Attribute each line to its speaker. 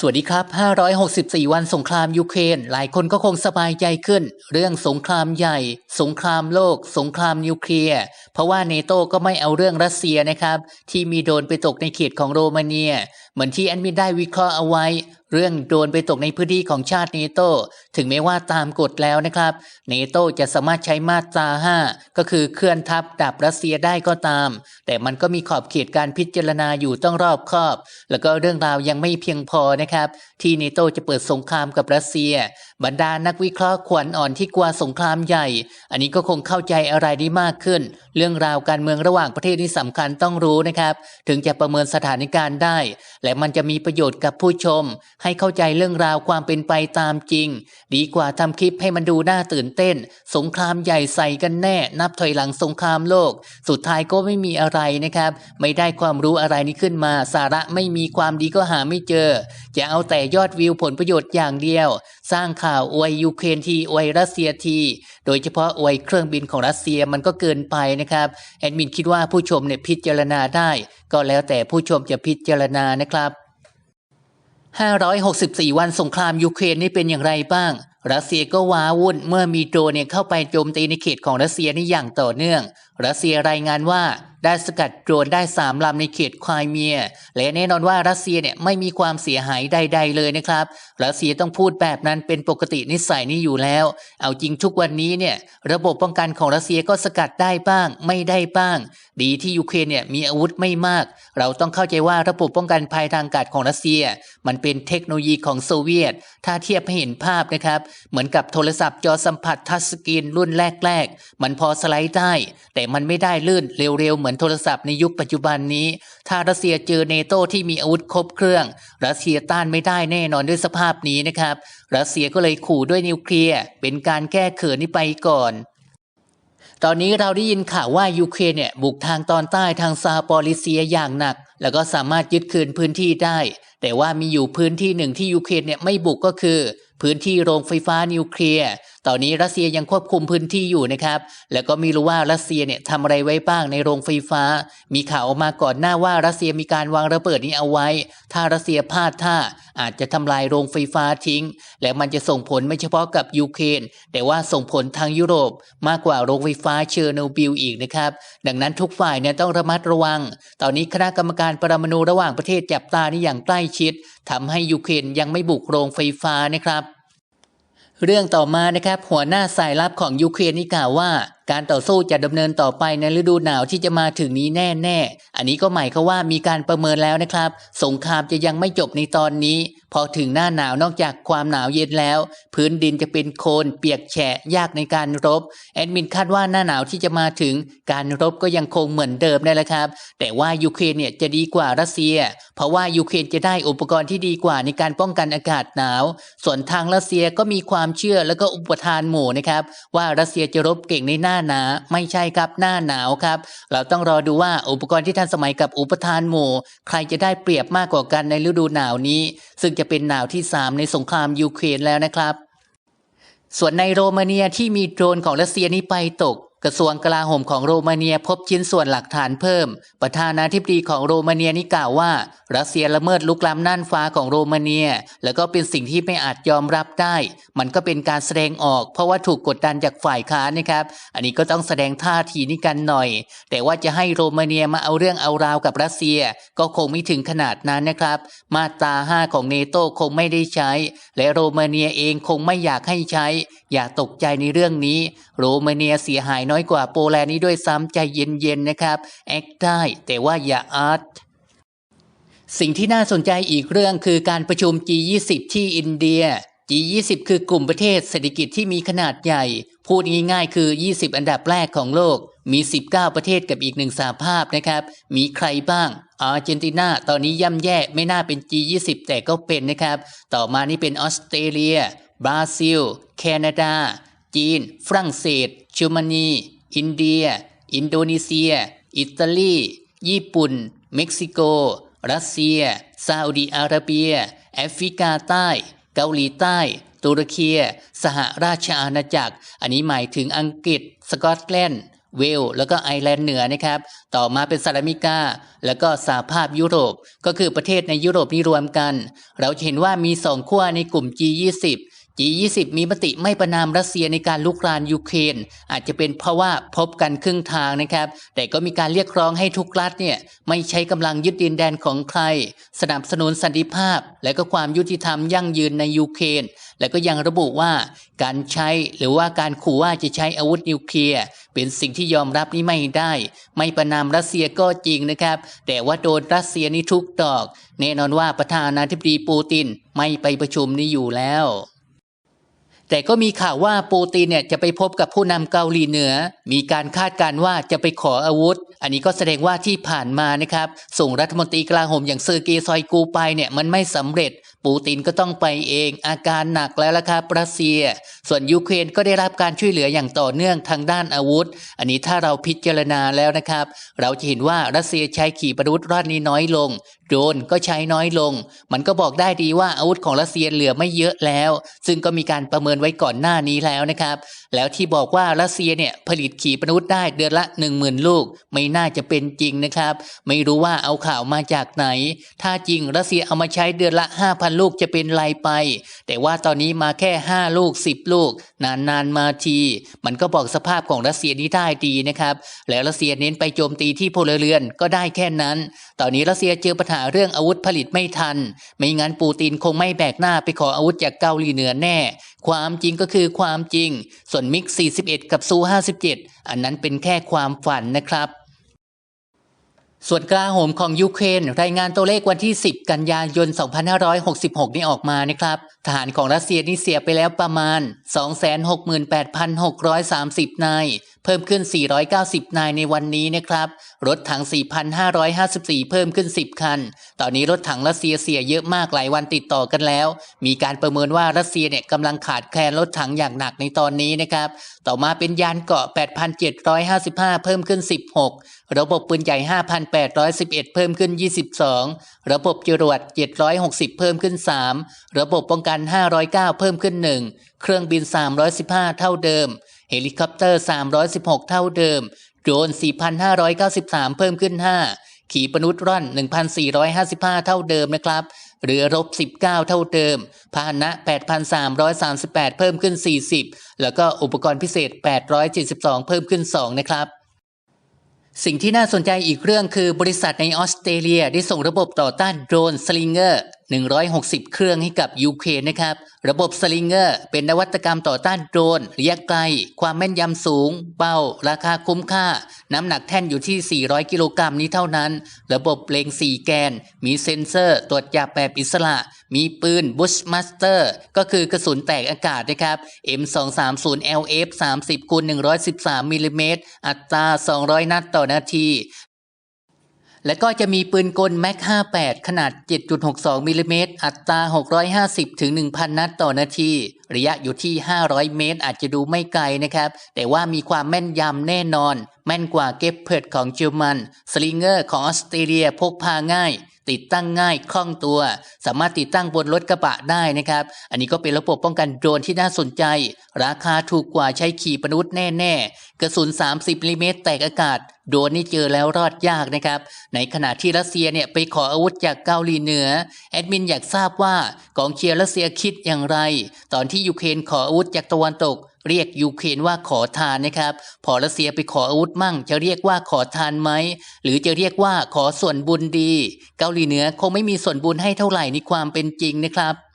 Speaker 1: สวัสดีครับ 564 วันสงครามยูเครน หลายคนก็คงสบายใจขึ้น เรื่องสงครามใหญ่ สงครามโลก สงครามนิวเคลียร์ เพราะว่าเนโตก็ไม่เอาเรื่องรัสเซียนะครับ ที่มีโดนไปตกในเขตของโรมาเนีย เหมือนที่แอดมินได้วิเคราะห์เอาไว้ เรื่องโดนไปตกในพื้นที่ของชาติเนโตถึงแม้ว่าตามกฎแล้วนะครับเนโตจะสามารถใช้มาตรา 5 ก็คือเคลื่อนทัพดับรัสเซียได้ก็ตาม แต่มันก็มีขอบเขตการพิจารณาอยู่ต้องรอบคอบ แล้วก็เรื่องราวยังไม่เพียงพอนะครับ ที่เนโตจะเปิดสงครามกับรัสเซียบรรดานักวิเคราะห์ขวัญอ่อนที่กลัวสงครามใหญ่ อันนี้ก็คงเข้าใจอะไรได้มากขึ้น เรื่องราวการเมืองระหว่างประเทศที่สำคัญต้องรู้นะครับ ถึงจะประเมินสถานการณ์ได้ และมันจะมีประโยชน์กับผู้ชม ให้เข้าใจเรื่องราวความเป็นไปตามจริง ดีกว่าทำคลิปให้มันดูน่าตื่นเต้น สงครามใหญ่ใส่กันแน่ นับถอยหลังสงครามโลก สุดท้ายก็ไม่มีอะไรนะครับ ไม่ได้ความรู้อะไรนี้ขึ้นมา สาระไม่มีความดีก็หาไม่เจอ จะเอาแต่ยอดวิวผลประโยชน์อย่างเดียว สร้างข่าวอวยยูเครนทีอวยรัสเซียทีโดยเฉพาะอวยเครื่องบินของรัสเซียมันก็เกินไปนะครับแอดมินคิดว่าผู้ชมเนี่ยพิจารณาได้ ก็แล้วแต่ผู้ชมจะพิจารณานะครับ 564 วันสงครามยูเครนนี่เป็นอย่างไรบ้าง รัสเซียก็ว้าวุ่นเมื่อมีโดรนเนี่ยเข้าไปโจมตีในเขตของรัสเซียนี่อย่างต่อเนื่อง รัสเซียรายงานว่าได้สกัดโดรนได้สามลำในเขตควายเมีย และแน่นอนว่ารัสเซียเนี่ยไม่มีความเสียหายใด ๆ เลยนะครับ รัสเซียต้องพูดแบบนั้นเป็นปกตินิสัยนี้อยู่แล้ว เอาจริงทุกวันนี้เนี่ยระบบป้องกันของรัสเซียก็สกัดได้บ้าง ไม่ได้บ้าง ดีที่ยูเครนเนี่ยมีอาวุธไม่มาก เราต้องเข้าใจว่าระบบป้องกันภัยทางอากาศของรัสเซีย มันเป็นเทคโนโลยีของโซเวียต ถ้าเทียบให้เห็นภาพนะครับ เหมือนกับโทรศัพท์จอสัมผัสทัชสกรีนรุ่นแรก ๆ มันพอสไลด์ได้ แต่มันไม่ได้ลื่นเร็วๆ เหมือนโทรศัพท์ในยุคปัจจุบันนี้ ถ้ารัสเซียเจอเนโตที่มีอาวุธครบเครื่อง รัสเซียต้านไม่ได้แน่นอนด้วยสภาพนี้นะครับ รัสเซียก็เลยขู่ด้วยนิวเคลียร์ เป็นการแก้เขินนี้ไปก่อน ตอนนี้เราได้ยินข่าวว่ายูเครนเนี่ยบุกทางตอนใต้ทางซาปอริเซียอย่างหนัก แล้วก็สามารถยึดคืนพื้นที่ได้ แต่ว่ามีอยู่พื้นที่หนึ่งที่ยูเครนเนี่ยไม่บุกก็คือ พื้นที่โรงไฟฟ้านิวเคลียร์ ตอนนี้รัสเซียยังควบคุมพื้นที่อยู่นะครับ แล้วก็ไม่รู้ว่ารัสเซียเนี่ยทำอะไรไว้บ้างในโรงไฟฟ้า มีข่าวออกมาก่อนหน้าว่ารัสเซียมีการวางระเบิดนี้เอาไว้ ถ้ารัสเซียพลาดท่าอาจจะทำลายโรงไฟฟ้าทิ้ง และมันจะส่งผลไม่เฉพาะกับยูเครนแต่ว่าส่งผลทางยุโรป มากกว่าโรงไฟฟ้าเชอร์โนบิลอีกนะครับ ดังนั้นทุกฝ่ายเนี่ยต้องระมัดระวัง ตอนนี้คณะกรรมการปรมาณูระหว่างประเทศจับตานี่อย่างใกล้ชิดทำให้ยูเครนยังไม่บุกโรงไฟฟ้านะครับ เรื่องต่อมานะครับหัวหน้าสายลับของยูเครนนี่กล่าวว่า การต่อสู้จะดำเนินต่อไปในฤดูหนาวที่จะมาถึงนี้แน่ๆ อันนี้ก็หมายความว่ามีการประเมินแล้วนะครับ สงครามจะยังไม่จบในตอนนี้ พอถึงหน้าหนาวนอกจากความหนาวเย็นแล้ว พื้นดินจะเป็นโคลนเปียกแฉะยากในการรบ แอดมินคาดว่าหน้าหนาวที่จะมาถึง การรบก็ยังคงเหมือนเดิมได้แหละครับ แต่ว่ายูเครนเนี่ยจะดีกว่ารัสเซีย เพราะว่ายูเครนจะได้อุปกรณ์ที่ดีกว่าในการป้องกันอากาศหนาว ส่วนทางรัสเซียก็มีความเชื่อแล้วก็อุปทานหมู่นะครับว่ารัสเซียจะรบเก่งในหน้าหนาไม่ใช่ครับหน้าหนาวครับ เราต้องรอดูว่าอุปกรณ์ที่ทันสมัยกับอุปทานหมู่ ใครจะได้เปรียบมากกว่ากันในฤดูหนาวนี้ ซึ่งจะเป็นหนาวที่ 3 ในสงครามยูเครนแล้วนะครับ ส่วนในโรมาเนียที่มีโดรนของรัสเซียนี้ไปตก กระทรวงกลาโหมของโรมาเนียพบชิ้นส่วนหลักฐานเพิ่ม ประธานาธิบดีของโรมาเนียนี่กล่าวว่า รัสเซียละเมิดลุกล้ำน่านฟ้าของโรมาเนีย แล้วก็เป็นสิ่งที่ไม่อาจยอมรับได้ มันก็เป็นการแสดงออก เพราะว่าถูกกดดันจากฝ่ายค้านนะครับ อันนี้ก็ต้องแสดงท่าทีนี้กันหน่อย แต่ว่าจะให้โรมาเนียมาเอาเรื่องเอาราวกับรัสเซีย ก็คงไม่ถึงขนาดนั้นนะครับ มาตรา 5 ของเนโตคงไม่ได้ใช้ และโรมาเนียเองคงไม่อยากให้ใช้ อย่าตกใจในเรื่องนี้ โรมาเนียเสียหายน้อยกว่าโปแลนด์นี้ด้วยซ้ำใจเย็นๆนะครับแอคได้แต่ว่าอย่าอาร์ตสิ่งที่น่าสนใจอีกเรื่องคือการประชุม G20 ที่อินเดีย G20 คือกลุ่มประเทศเศรษฐกิจที่มีขนาดใหญ่ พูดง่ายๆ คือ 20 อันดับแรกของโลก มี 19 ประเทศกับอีกหนึ่งสาภาพนะครับ มีใครบ้าง อาร์เจนตินา ตอนนี้ย่ำแย่ไม่น่าเป็น G20 แต่ก็เป็นนะครับ ต่อมานี่เป็นออสเตรเลีย บราซิล แคนาดา จีน ฝรั่งเศสเยอรมนี อินเดีย อินโดนีเซีย อิตาลี ญี่ปุ่น เม็กซิโก รัสเซีย ซาอุดิอาระเบีย แอฟริกาใต้ เกาหลีใต้ ตุรกีสหราชอาณาจักร อันนี้หมายถึงอังกฤษ สกอตแลนด์เวลแล้วก็ไอร์แลนด์เหนือนะครับ ต่อมาเป็นสหรัฐอเมริกา แล้วก็สหภาพยุโรป ก็คือประเทศในยุโรปนี่รวมกัน เราเห็นว่ามีสองขั้วในกลุ่ม G20 G20 มีมติไม่ประนามรัสเซียในการลุกรานยูเครน อาจจะเป็นเพราะว่าพบกันครึ่งทางนะครับ แต่ก็มีการเรียกร้องให้ทุกรัฐเนี่ยไม่ใช้กำลังยึดดินแดนของใคร สนับสนุนสันติภาพ และก็ความยุติธรรมยั่งยืนในยูเครน และก็ยังระบุว่าการใช้หรือว่าการขู่ว่าจะใช้อาวุธนิวเคลียร์เป็นสิ่งที่ยอมรับนี่ไม่ได้ ไม่ประนามรัสเซียก็จริงนะครับ แต่ว่าโดนรัสเซียนี่ทุกดอก แน่นอนว่าประธานาธิบดีปูตินไม่ไปประชุมนี้อยู่แล้ว แต่ก็มีข่าวว่าปูตินเนี่ยจะไปพบกับผู้นำเกาหลีเหนือ มีการคาดการณ์ว่าจะไปขออาวุธ อันนี้ก็แสดงว่าที่ผ่านมานะครับ ส่งรัฐมนตรีกลาโหมอย่างเซอร์เกย์ซอยกูไปเนี่ยมันไม่สำเร็จ ปูตินก็ต้องไปเองอาการหนักแล้วล่ะครับรัสเซีย ส่วนยูเครนก็ได้รับการช่วยเหลืออย่างต่อเนื่องทางด้านอาวุธ อันนี้ถ้าเราพิจารณาแล้วนะครับ เราจะเห็นว่ารัสเซียใช้ขีปนาวุธรอดนี้น้อยลง โดรนก็ใช้น้อยลง มันก็บอกได้ดีว่าอาวุธของรัสเซียเหลือไม่เยอะแล้ว ซึ่งก็มีการประเมินไว้ก่อนหน้านี้แล้วนะครับ แล้วที่บอกว่ารัสเซียเนี่ยผลิตขีปนาวุธได้เดือนละ 1 0,000 ลูก ไม่น่าจะเป็นจริงนะครับ ไม่รู้ว่าเอาข่าวมาจากไหน ถ้าจริงรัสเซียเอามาใช้เดือนละ 5,000ลูกจะเป็นไรไป แต่ว่าตอนนี้มาแค่5ลูก10ลูก นานๆมาที มันก็บอกสภาพของรัสเซียนี้ได้ดีนะครับ แล้วรัสเซียเน้นไปโจมตีที่พลเรือนก็ได้แค่นั้น ตอนนี้รัสเซียเจอปัญหาเรื่องอาวุธผลิตไม่ทัน ไม่งั้นปูตินคงไม่แบกหน้าไปขออาวุธจากเกาหลีเหนือแน่ ความจริงก็คือความจริง ส่วนมิก 41 กับซู 57 อันนั้นเป็นแค่ความฝันนะครับ ส่วนกลาโหมของยูเครนรายงานตัวเลขวันที่ 10 กันยายน 2566 นี้ออกมานะครับ ทหารของรัสเซียนี่เสียไปแล้วประมาณ 268,630 นาย เพิ่มขึ้น 490 นายในวันนี้นะครับ รถถัง 4,554 เพิ่มขึ้น 10 คัน ตอนนี้รถถังรัสเซียเสียเยอะมากหลายวันติดต่อกันแล้ว มีการประเมินว่ารัสเซียเนี่ยกำลังขาดแคลนรถถังอย่างหนักในตอนนี้นะครับ ต่อมาเป็นยานเกาะ 8,755 เพิ่มขึ้น 16 ระบบปืนใหญ่ 5,811 เพิ่มขึ้น 22 ระบบจรวด 760 เพิ่มขึ้น 3 ระบบป้องกัน 509 เพิ่มขึ้น 1 เครื่องบิน 315 เท่าเดิม เฮลิคอปเตอร์ 316 เท่าเดิม โดรน 4,593 เพิ่มขึ้น 5 ขีปนาวุธร่อน 1,455 เท่าเดิมนะครับ เรือรบ 19 เท่าเดิม พาหนะ 8,338 เพิ่มขึ้น 40 แล้วก็อุปกรณ์พิเศษ 872 เพิ่มขึ้น 2 นะครับสิ่งที่น่าสนใจอีกเรื่องคือบริษัทในออสเตรเลียได้ส่งระบบต่อต้านโดรนสลิงเกอร์ 160 เครื่องให้กับยูเครนนะครับ ระบบสลิงเกอร์เป็นนวัตกรรมต่อต้านโดรนระยะไกล ความแม่นยำสูงเบาราคาคุ้มค่า น้ำหนักแท่นอยู่ที่ 400 กิโลกรัมนี้เท่านั้น ระบบเล็ง4 แกน มีเซ็นเซอร์ตรวจจับแบบอิสระ มีปืน Bushmaster ก็คือกระสุนแตกอากาศนะครับ M230 LF 30คูณ113มิลลิเมตรอัตรา 200 นัดต่อนาที และก็จะมีปืนกลแม็ก 58 ขนาด 7.62มิลลิเมตรอัตรา 650 ถึง 1,000 นัดต่อนาที ระยะอยู่ที่ 500 เมตร อาจจะดูไม่ไกลนะครับ แต่ว่ามีความแม่นยำแน่นอน แม่นกว่าเก็บเพิดของเยอรมัน สลิงเกอร์ของออสเตรเลียพกพาง่าย ติดตั้งง่ายคล่องตัว สามารถติดตั้งบนรถกระบะได้นะครับ อันนี้ก็เป็นระบบป้องกันโดรนที่น่าสนใจ ราคาถูกกว่าใช้ขีปนาวุธแน่ๆ กระสุน 30มิลลิเมตรแตกอากาศ โดรนนี่เจอแล้วรอดยากนะครับ ในขณะที่รัสเซียเนี่ยไปขออาวุธจากเกาหลีเหนือ แอดมินอยากทราบว่ากองเชียร์รัสเซียคิดอย่างไร ตอนที่ยูเครนขออาวุธจากตะวันตก เรียกยูเครนว่าขอทานนะครับ พอรัสเซียไปขออาวุธมั่ง จะเรียกว่าขอทานไหม หรือจะเรียกว่าขอส่วนบุญดี เกาหลีเหนือคงไม่มีส่วนบุญให้เท่าไหร่ในความเป็นจริงนะครับ